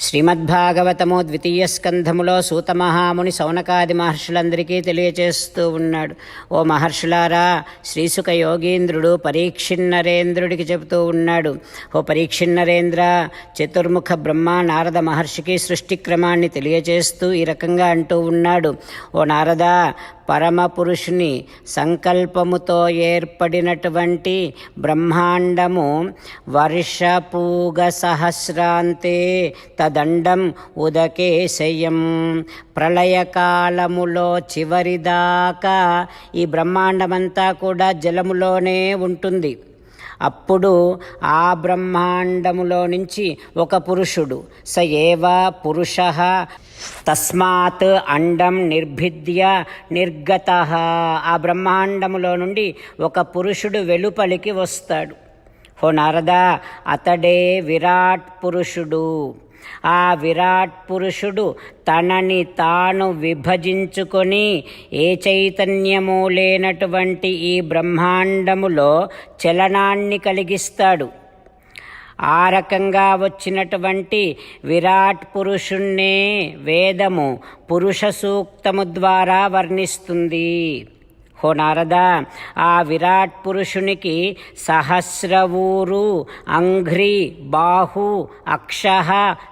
శ్రీమద్భాగవతము ద్వితీయ స్కంధములో సూతమహాముని సౌనకాది మహర్షులందరికీ తెలియచేస్తూ ఉన్నాడు. ఓ మహర్షులారా శ్రీసుక యోగీంద్రుడు పరీక్షిన్నరేంద్రుడికి చెబుతూ ఉన్నాడు. ఓ పరీక్షిన్నరేంద్ర చతుర్ముఖ బ్రహ్మ నారద మహర్షికి సృష్టి క్రమాన్ని తెలియచేస్తూ ఈ రకంగా అంటూ ఉన్నాడు. ఓ నారద పరమ పురుషుని సంకల్పముతో ఏర్పడినటువంటి బ్రహ్మాండము వర్షపూగ సహస్రాంతే తదండం ఉదకే శయం ప్రళయకాలములో చివరిదాకా ఈ బ్రహ్మాండమంతా కూడా జలములోనే ఉంటుంది. అప్పుడు ఆ బ్రహ్మాండములో నుంచి ఒక పురుషుడు స ఏవ పురుష తస్మాత్ అండం నిర్భిద్య నిర్గత. ఆ బ్రహ్మాండములో నుండి ఒక పురుషుడు వెలుపలికి వస్తాడు. హో నారద అతడే విరాట్ పురుషుడు. ఆ విరాట్ పురుషుడు తనని తాను విభజించుకొని ఏ చైతన్యము లేనటువంటి ఈ బ్రహ్మాండములో చలనాన్ని కలిగిస్తాడు. ఆ రకంగా వచ్చినటువంటి విరాట్ పురుషుణ్ణే వేదము పురుష సూక్తము ద్వారా వర్ణిస్తుంది. హో నారద ఆ విరాట్ పురుషునికి సహస్రవూరు అంఘ్రి బాహు అక్ష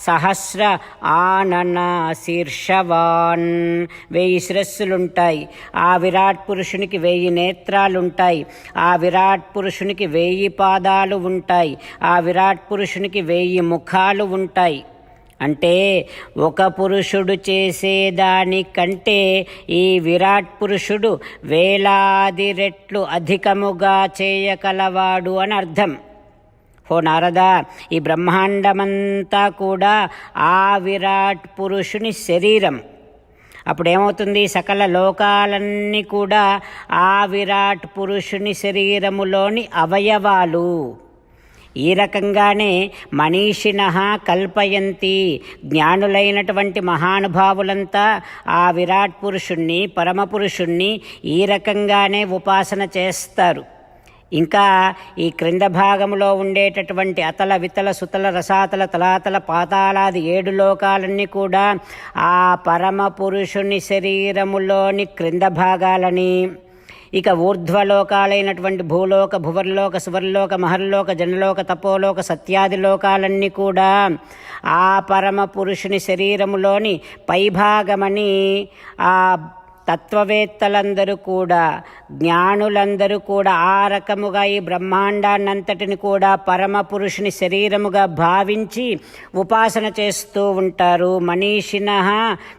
సహస్ర ఆనన శీర్షవాన్ వెయ్యి శిరస్సులుంటాయి. ఆ విరాట్ పురుషునికి వెయ్యి నేత్రాలుంటాయి. ఆ విరాట్ పురుషునికి వెయ్యి పాదాలు ఉంటాయి. ఆ విరాట్ పురుషునికి వెయ్యి ముఖాలు ఉంటాయి. అంటే ఒక పురుషుడు చేసేదానికంటే ఈ విరాట్ పురుషుడు వేలాది రెట్లు అధికముగా చేయగలవాడు అని అర్థం. హో నారద ఈ బ్రహ్మాండమంతా కూడా ఆ విరాట్ పురుషుని శరీరం. అప్పుడేమవుతుంది? సకల లోకాలన్నీ కూడా ఆ విరాట్ పురుషుని శరీరములోని అవయవాలు. ఈ రకంగానే మనీషిణ కల్పయంతి జ్ఞానులైనటువంటి మహానుభావులంతా ఆ విరాట్ పురుషుణ్ణి పరమపురుషుణ్ణి ఈ రకంగానే ఉపాసన చేస్తారు. ఇంకా ఈ క్రింద భాగంలో ఉండేటటువంటి అతల వితల సుతల రసాతల తలాతల పాతాలాది ఏడు లోకాలన్నీ కూడా ఆ పరమ పురుషుని శరీరములోని క్రింద భాగాలని ఇక ఊర్ధ్వలోకాలైనటువంటి భూలోక భువర్లోక సువర్లోక మహర్లోక జనలోక తపోలోక సత్యాది లోకాలన్నీ కూడా ఆ పరమ పురుషుని శరీరములోని పైభాగమని ఆ తత్వవేత్తలందరూ కూడా జ్ఞానులందరూ కూడా ఆ రకముగా ఈ బ్రహ్మాండాన్నంతటిని కూడా పరమ పురుషుని శరీరముగా భావించి ఉపాసన చేస్తూ ఉంటారు. మనీషిన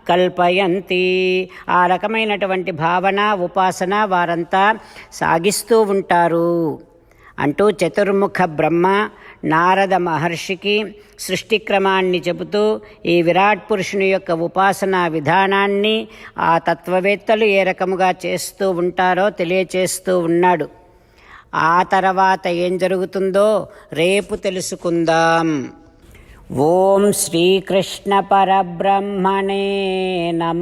కల్పయంతి. ఆ రకమైనటువంటి భావన ఉపాసన వారంతా సాగిస్తూ ఉంటారు. అంటూ చతుర్ముఖ బ్రహ్మ నారద మహర్షికి సృష్టి క్రమాన్ని చెబుతూ ఈ విరాట్ పురుషుని యొక్క ఉపాసనా విధానాన్ని ఆ తత్వవేత్తలు ఏ రకముగా చేస్తూ ఉంటారో తెలియచేస్తూ ఉన్నాడు. ఆ తర్వాత ఏం జరుగుతుందో రేపు తెలుసుకుందాం. ఓం శ్రీకృష్ణ పరబ్రహ్మణే నమ.